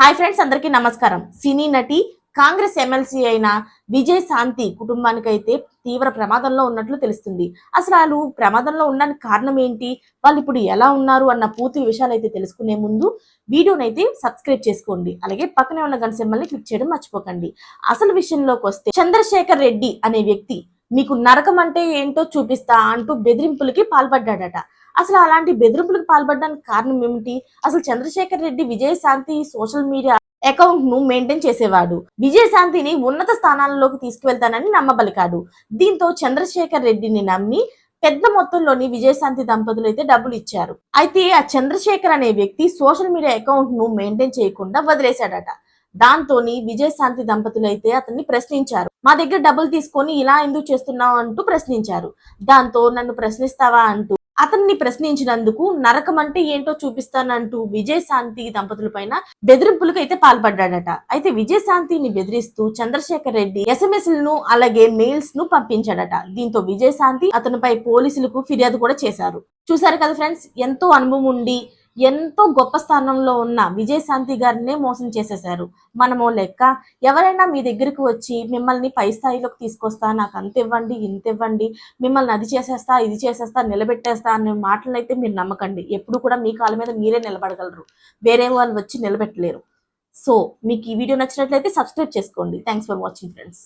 Hi friends అందరికీ నమస్కారం. సినీ నటి కాంగ్రెస్ ఎమ్మెల్సీ అయిన విజయ్ శాంతి కుటుంబానికైతే తీవ్ర ప్రమాదంలో ఉన్నట్లు తెలుస్తుంది. అసలు వాళ్ళు ప్రమాదంలో ఉండడానికి కారణం ఏంటి? వాళ్ళు ఇప్పుడు ఎలా ఉన్నారు అన్న పూర్తి విషయాలు అయితే తెలుసుకునే ముందు వీడియోనైతే సబ్స్క్రైబ్ చేసుకోండి. అలాగే పక్కనే ఉన్న గంట సింబల్ని క్లిక్ చేయడం మర్చిపోకండి. అసలు విషయంలోకి వస్తే చంద్రశేఖర్ రెడ్డి అనే వ్యక్తి మీకు నరకం అంటే ఏంటో చూపిస్తా అంటూ బెదిరింపులకి పాల్పడ్డాడట. అసలు అలాంటి బెదిరింపులకు పాల్పడడానికి కారణం ఏమిటి? అసలు చంద్రశేఖర్ రెడ్డి విజయశాంతి సోషల్ మీడియా అకౌంట్ను మెయింటైన్ చేసేవాడు. విజయశాంతిని ఉన్నత స్థానాలలోకి తీసుకువెళ్తానని నమ్మబలికాడు దీంతో చంద్రశేఖర్ రెడ్డిని నమ్మి పెద్ద మొత్తంలోని విజయశాంతి దంపతులు అయితే డబ్బులు ఇచ్చారు. అయితే ఆ చంద్రశేఖర్ అనే వ్యక్తి సోషల్ మీడియా అకౌంట్ను మెయింటైన్ చేయకుండా వదిలేశాడట. దాంతోని విజయశాంతి దంపతులు అయితే అతన్ని ప్రశ్నించారు. మా దగ్గర డబ్బులు తీసుకొని ఇలా ఎందుకు చేస్తున్నావు? అంటూ ప్రశ్నించారు. దాంతో నన్ను ప్రశ్నిస్తావా? అంటూ. అతన్ని ప్రశ్నించినందుకు నరకం అంటే ఏంటో చూపిస్తానంటూ విజయశాంతి దంపతుల పైన బెదిరింపులకు అయితే పాల్పడ్డాడట. అయితే విజయశాంతిని బెదిరిస్తూ చంద్రశేఖర్ రెడ్డి ఎస్ఎంఎస్లను అలాగే మెయిల్స్ను పంపించాడట. దీంతో విజయశాంతి అతనిపై పోలీసులకు ఫిర్యాదు కూడా చేశారు. చూసారు కదా ఫ్రెండ్స్ ఎంతో అనుభవం ఉండి ఎంతో గొప్ప స్థానంలో ఉన్న విజయశాంతి గారినే మోసం చేసేశారు. మనమో లెక్క ఎవరైనా మీ దగ్గరికి వచ్చి మిమ్మల్ని పై స్థాయిలోకి తీసుకొస్తా నాకు అంత ఇవ్వండి ఇంత ఇవ్వండి మిమ్మల్ని అది చేసేస్తా ఇది చేసేస్తా నిలబెట్టేస్తా అనే మాటలు అయితే మీరు నమ్మకండి. ఎప్పుడు కూడా మీ కాళ్ళ మీద మీరే నిలబడగలరు. వేరే వాళ్ళు వచ్చి నిలబెట్టలేరు. సో మీకు ఈ వీడియో నచ్చినట్లయితే సబ్స్క్రైబ్ చేసుకోండి. Thanks for watching friends